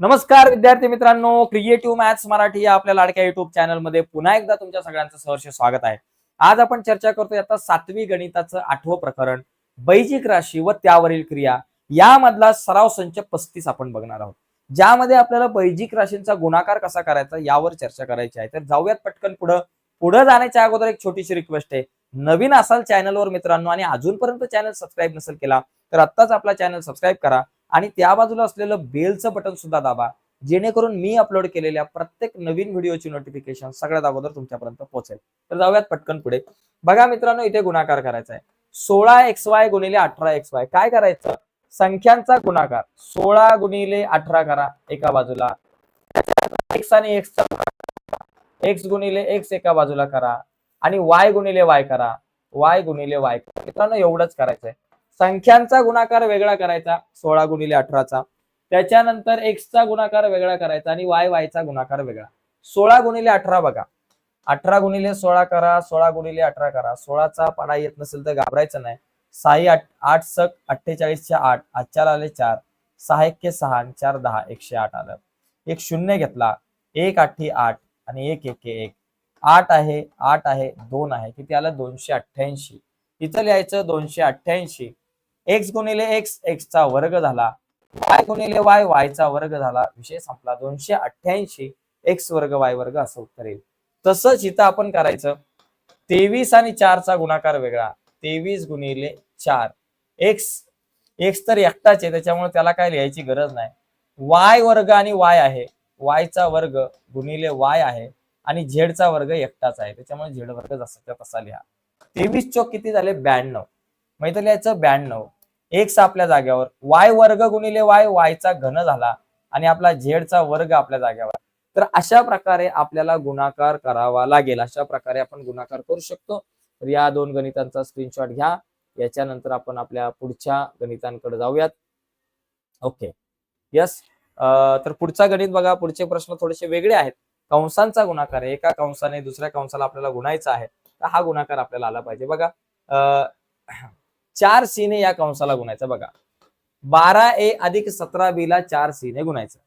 नमस्कार विद्यार्थी मित्रांनो क्रिएटिव्ह मॅथ्स मराठी या आपल्या लाडक्या युट्यूब चॅनलमध्ये पुन्हा एकदा तुमच्या सगळ्यांचं सहर्ष स्वागत आहे. आज आपण चर्चा करतोय आता सातवी गणिताचं आठवं प्रकरण बैजिक राशी व त्यावरील क्रिया यामधला सराव संच पस्तीस आपण बघणार आहोत. ज्यामध्ये आपल्याला बैजिक राशींचा गुणाकार कसा करायचा यावर चर्चा करायची आहे. तर जाऊयात पटकन पुढं. पुढे जाण्याच्या अगोदर एक छोटीशी रिक्वेस्ट आहे. नवीन असाल चॅनलवर मित्रांनो आणि अजूनपर्यंत चॅनल सबस्क्राईब नसेल केला तर आत्ताच आपला चॅनल सबस्क्राईब करा. आणि त्या बाजूला असलेलं बेलचं बटन सुद्धा दाबा. जेणेकरून मी अपलोड केलेल्या प्रत्येक नवीन व्हिडिओची नोटिफिकेशन सगळ्यात अगोदर तुमच्यापर्यंत पोहोचेल. तर जाऊयात पटकन पुढे. बघा मित्रांनो इथे गुणाकार करायचा आहे सोळा एक्स वाय गुणिले अठरा एक्स वाय काय करायचं? संख्यांचा गुणाकार. सोळा गुणिले अठरा करा एका बाजूला. एक्स आणि एक्सचा एक्स गुणिले एक्स एका बाजूला करा. आणि वाय गुणिले वाय करा. वाय गुणिले वाय करा मित्रांनो एवढंच करायचंय. संख्यांचा गुणाकार वेगळा करायचा सोळा गुणिले अठराचा. त्याच्यानंतर एक्सचा गुणाकार वेगळा करायचा आणि वाय वायचा गुणाकार वेगळा. सोळा गुणिले अठरा बघा. अठरा गुणिले सोळा करा सोळा गुणिले अठरा करा. सोळाचा पाडा येत नसेल तर घाबरायचं नाही. साई आठ आठ सक अठ्ठेचाळीसच्या आठ आजच्या आले चार. सहा एक्के सहा आणि चार दहा एकशे आठ आलं. एक शून्य घेतला. एक आठी आठ आणि एक एक एक. आठ आहे आठ आहे दोन आहे. किती आलं? दोनशे अठ्ठ्याऐंशी. इथं लिहायचं दोनशे अठ्ठ्याऐंशी. एक्स गुणिले एक्स एक्सचा वर्ग झाला. वाय गुणिले वाय वायचा वर्ग झाला. विषय संपला. दोनशे अठ्ठ्याऐंशी एक्स वर्ग वाय वर्ग असं उत्तर येईल. तसंच इथं आपण करायचं. तेवीस आणि चारचा गुणाकार वेगळा. तेवीस गुणिले चार. एक्स एक्स तर एकटाच आहे. त्याच्यामुळे त्याला काय लिहायची गरज नाही. वाय वर्ग आणि वाय आहे. वायचा वर्ग गुणिले वाय आहे. आणि झेडचा वर्ग एकटाच आहे. त्याच्यामुळे झेड वर्ग जसाच्या तसा लिहा. तेवीस चौक किती झाले? ब्याण्णव. मग लिहायचं ब्याण्णव. एक्स आपल्या जाग्यावर वाय वर्ग गुणिले वाय वायचा घन झाला आणि आपला झेडचा वर्ग आपल्या जाग्यावर तर अशा प्रकारे आपल्याला गुणाकार करावा लागेल. अशा प्रकारे आपण गुणाकार करू शकतो. तर या दोन गणितांचा स्क्रीनशॉट घ्या. याच्यानंतर आपण आपल्या पुढच्या गणितांकडे जाऊयात. ओके यस तर पुढचा गणित बघा. पुढचे प्रश्न थोडेसे वेगळे आहेत. कंसांचा गुणाकार आहे. एका कंसाने दुसऱ्या कंसाला आपल्याला गुणायचा आहे. तर हा गुणाकार आपल्याला आला पाहिजे. बघा. अं, चार सीने या कंसाला गुणायचं बघा. बारा ए अधिक सतरा बी ला चार सीने गुणायचं.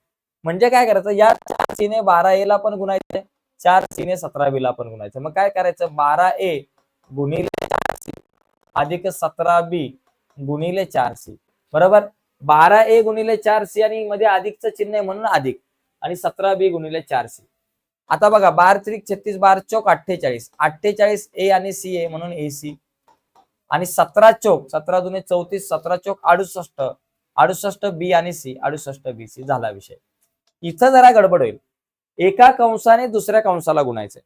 म्हणजे काय करायचं? या चार सीने बारा ए ला पण गुणायचे चार सीने सतरा बी ला पण गुणायचं. मग काय करायचं? बारा ए गुणिले चार सी अधिक सतरा बी गुणिले चार सी. बरोबर? बारा ए गुणिले चार सी आणि मध्ये अधिकचं चिन्ह आहे म्हणून अधिक. आणि सतरा बी गुणिले चार सी. आता बघा बार त्रिक छत्तीस बार चौक अठ्ठेचाळीस. अठ्ठेचाळीस ए आणि सी ए म्हणून ए सी. आणि सतरा चौक सतरा जुने चौतीस सतरा चौक अडुसष्ट अडुसष्ट बी आणि सी अडुसष्ट बी सी झाला विषय. इथं जरा गडबड होईल. एका कंसाने दुसऱ्या कंसाला गुणायचे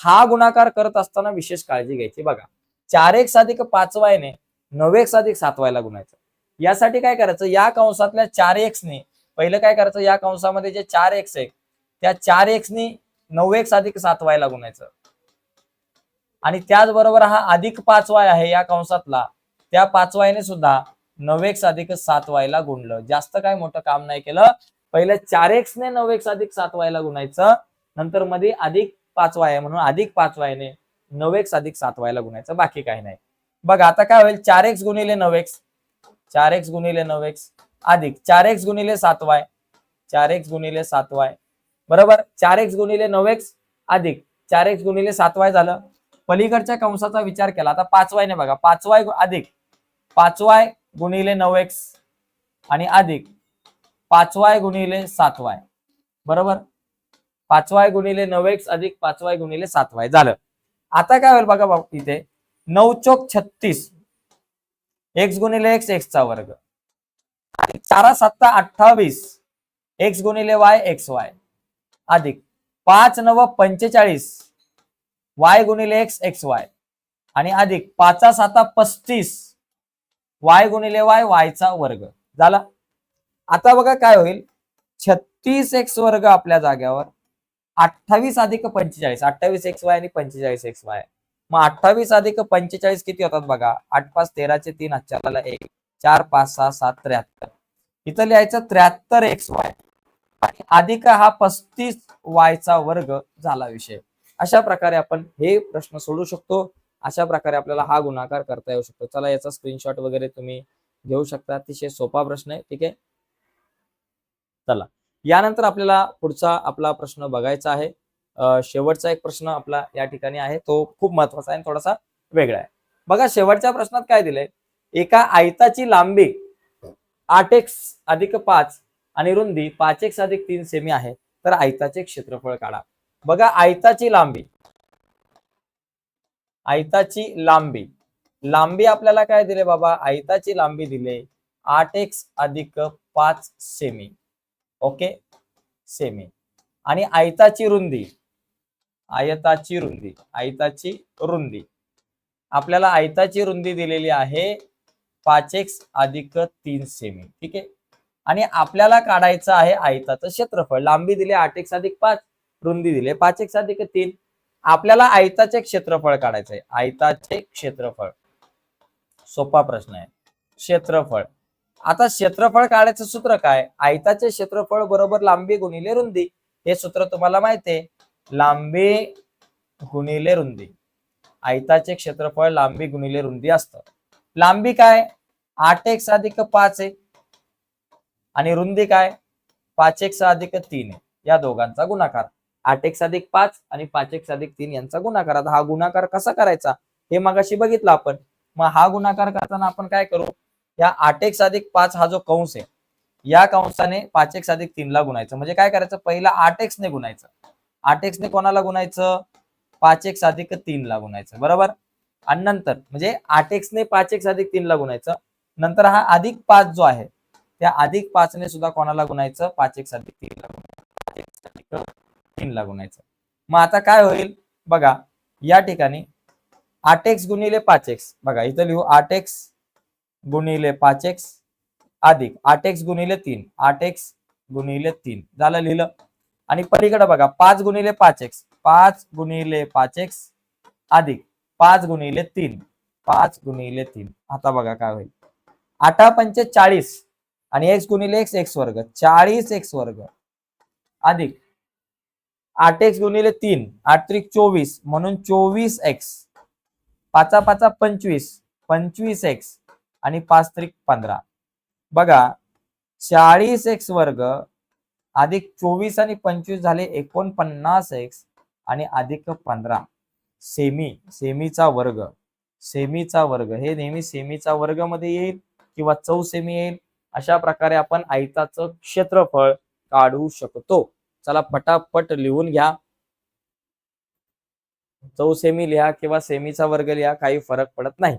हा गुणाकार करत असताना विशेष काळजी घ्यायची बघा. चार एक साधिक पाचवायने नऊ एक साधिक सातवायला गुणायचं. यासाठी काय करायचं? या कंसातल्या चार एक्सने पहिलं काय करायचं? या कंसामध्ये जे चार एक्स आहे त्या चार एक्सनी नऊ एक साधिक सातवायला गुणायचं. आणि त्याचबरोबर हा अधिक पाच वाय आहे या कंसातला त्या पाच वायने सुद्धा नऊ एक्स अधिक सात वायला गुणलं. जास्त काय मोठं काम नाही केलं. पहिलं चार एक्स ने नऊ एक्स अधिक सात वायला गुणायचं. नंतर मध्ये अधिक पाच वाय म्हणून अधिक पाच वायने नऊ एक्स अधिक सात वायला गुणायचं. बाकी काही नाही. बघा आता काय होईल? चार एक्स गुणिले नऊ एक्स. चार एक्स गुणिले नऊ एक्स अधिक. चार एक्स गुणिले सात वाय. चार एक्स गुणिले सात वाय. बरोबर? चार एक्स गुणिले नऊ एक्स अधिक. चार एक्स गुणिले सात वाय झालं. पलीकडच्या कंसाचा विचार केला. आता पाचवायने बघा. पाचवाय अधिक. पाचवाय गुणिले नऊ एक्स आणि अधिक. पाचवाय गुणिले सातवाय. बरोबर? पाचवाय गुणिले नऊ एक्स अधिक पाचवाय गुणिले सातवाय. झालं. आता काय होईल बघा भाऊ इथे. नऊ चौक छत्तीस. एक्स गुणिले एक्स एक्सचा वर्ग. चारा सत्ता अठ्ठावीस. एक्स गुणिले वाय एक्स वाय. अधिक. पाच नव पंचेचाळीस. वाय गुणिले एक्स एक्स वाय आणि अधिक पाचा साता पस्तीस वाय गुणिले वाय वायचा वर्ग. झाला? आता बघा काय होईल? छत्तीस एक्स वर्ग आपल्या जाग्यावर अठ्ठावीस अधिक पंचेचाळीस. अठ्ठावीस एक्स वाय आणि पंचेचाळीस एक्स वाय मग अठ्ठावीस अधिक पंचेचाळीस किती होतात बघा? आठ पाच तेराचे तीन अचाराला एक. चार पाच सहा सात त्र्याहत्तर. इथं लिहायचं त्र्याहत्तर एक्स वाय अधिक हा पस्तीस वायचा वर्ग झाला विषय. अशा प्रकारे आपण हे प्रश्न सोडू शकतो. अशा प्रकारे आपल्याला हा गुणाकार करता येऊ शकतो. चला याचा स्क्रीनशॉट वगैरे तुम्ही घेऊ शकता. अतिशय सोपा प्रश्न आहे ठीक आहे? चला. यानंतर आपल्याला पुढचा आपला प्रश्न बघायचा आहे. शेवटचा एक प्रश्न आपला या ठिकाणी आहे. तो खूप महत्त्वाचा आहे आणि थोडासा वेगळा आहे. बघा शेवटच्या प्रश्नात काय दिलंय? एका आयताची लांबी आठ एक्स अधिक पाच आणि रुंदी पाच एक्स अधिक तीन सेमी आहे. तर आयताचे क्षेत्रफळ काढा. बघा आयताची लांबी. आयताची लांबी. लांबी आपल्याला काय दिले बाबा? आयताची लांबी दिले आठ एक्स अधिक पाच सेमी. ओके? सेमी. आणि आयताची रुंदी. आयताची रुंदी. आयताची रुंदी. आपल्याला आयताची रुंदी दिलेली आहे पाच एक्स अधिक तीन सेमी. ठीक आहे? आणि आपल्याला काढायचं आहे आयताचं क्षेत्रफळ. लांबी दिली आठ एक्स अधिक पाच. रुंदी दिली पाच एक्स अधिक तीन. आपल्याला आयताचे क्षेत्रफळ काढायचं आहे आयताचे क्षेत्रफळ. सोपा प्रश्न आहे. क्षेत्रफळ. आता क्षेत्रफळ काढायचं सूत्र काय? आयताचे क्षेत्रफळ बरोबर लांबी गुणिले रुंदी. हे सूत्र तुम्हाला माहितीये आहे. लांबी गुणिले रुंदी. आयताचे क्षेत्रफळ लांबी गुणिले रुंदी असतं. लांबी काय? आठ एक्स अधिक पाच आहे आणि रुंदी काय? पाच एक्स अधिक तीन आहे या दोघांचा गुणाकार. आठ एक साधिक पाच आणि पाच एक साधिक तीन यांचा गुणाकार. आता हा गुणाकार कसा करायचा? हे मगाशी बघितलं आपण. मग हा गुणाकार करताना आपण काय करू? या आठ एक साधिक पाच हा जो कंस आहे या कंसाने पाच एक साधिक तीन ला गुणायचं. म्हणजे काय करायचं? पहिला आठ एक्स ने गुणायचं. आठ एक्स ने कोणाला गुणायचं? पाच एक साधिक तीन ला गुणायचं. बरोबर? आणि नंतर म्हणजे आठ एक्स ने पाच एक साधिक तीन ला गुणायचं. नंतर हा अधिक पाच जो आहे त्या अधिक पाच ने सुद्धा कोणाला गुणायचं? पाच एक साधिक तीन ला गुणायचं तीन लागून यायचं मग आता काय होईल? बघा या ठिकाणी आठ एक्स गुणिले पाच एक्स. बघा इथं लिहू आठ एक्स गुणिले पाच एक्स अधिक आठ एक्स गुणिले तीन. आठ एक्स गुणिले तीन. झालं लिहिलं? आणि पलीकडे बघा पाच गुणिले पाच एक्स. पाच गुणिले पाच एक्स अधिक पाच गुणिले तीन. पाच गुणिले तीन. आता बघा काय होईल. आठा पंचे चाळीस आणि एक्स गुणिले एक्स एक्स वर्ग. चाळीस एक्स वर्ग अधिक आठ एक्स गुणिले तीन आठ त्रिक चोवीस म्हणून चोवीस एक्स पाचा पाचा पंचवीस पंचवीस एक्स आणि पाच त्रिक पंधरा. बघा चाळीस एक्स वर्ग अधिक चोवीस आणि पंचवीस झाले एकोणपन्नास एक्स आणि अधिक पंधरा. सेमी सेमीचा वर्ग. सेमीचा वर्ग. हे नेहमी सेमीचा वर्गमध्ये येईल किंवा चौ सेमी येईल. अशा प्रकारे आपण आयताचं क्षेत्रफळ काढू शकतो. चला पटापट लिहून घ्या. चौ सेमी लिहा किंवा सेमीचा वर्ग लिहा काही फरक पडत नाही.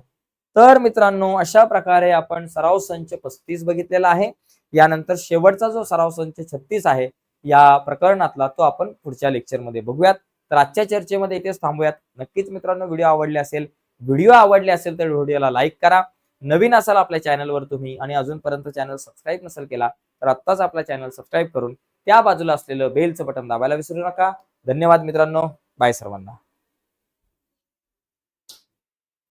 तर मित्रांनो अशा प्रकारे आपण सराव संच पस्तीस बघितलेला आहे. यानंतर शेवटचा जो सराव संच छत्तीस आहे या प्रकरणातला तो आपण पुढच्या लेक्चरमध्ये बघूयात. तर आजच्या चर्चेमध्ये इथेच थांबूयात. नक्कीच मित्रांनो व्हिडिओ आवडले असेल व्हिडिओ आवडले असेल तर व्हिडिओला लाईक करा. नवीन असाल आपल्या चॅनलवर तुम्ही आणि अजूनपर्यंत चॅनल सबस्क्राईब नसेल केला तर आत्ताच आपला चॅनल सबस्क्राईब करून त्या बाजूला असलेलं बेलचं बटन दाबायला विसरू नका. धन्यवाद मित्रांनो. बाय सर्वांना.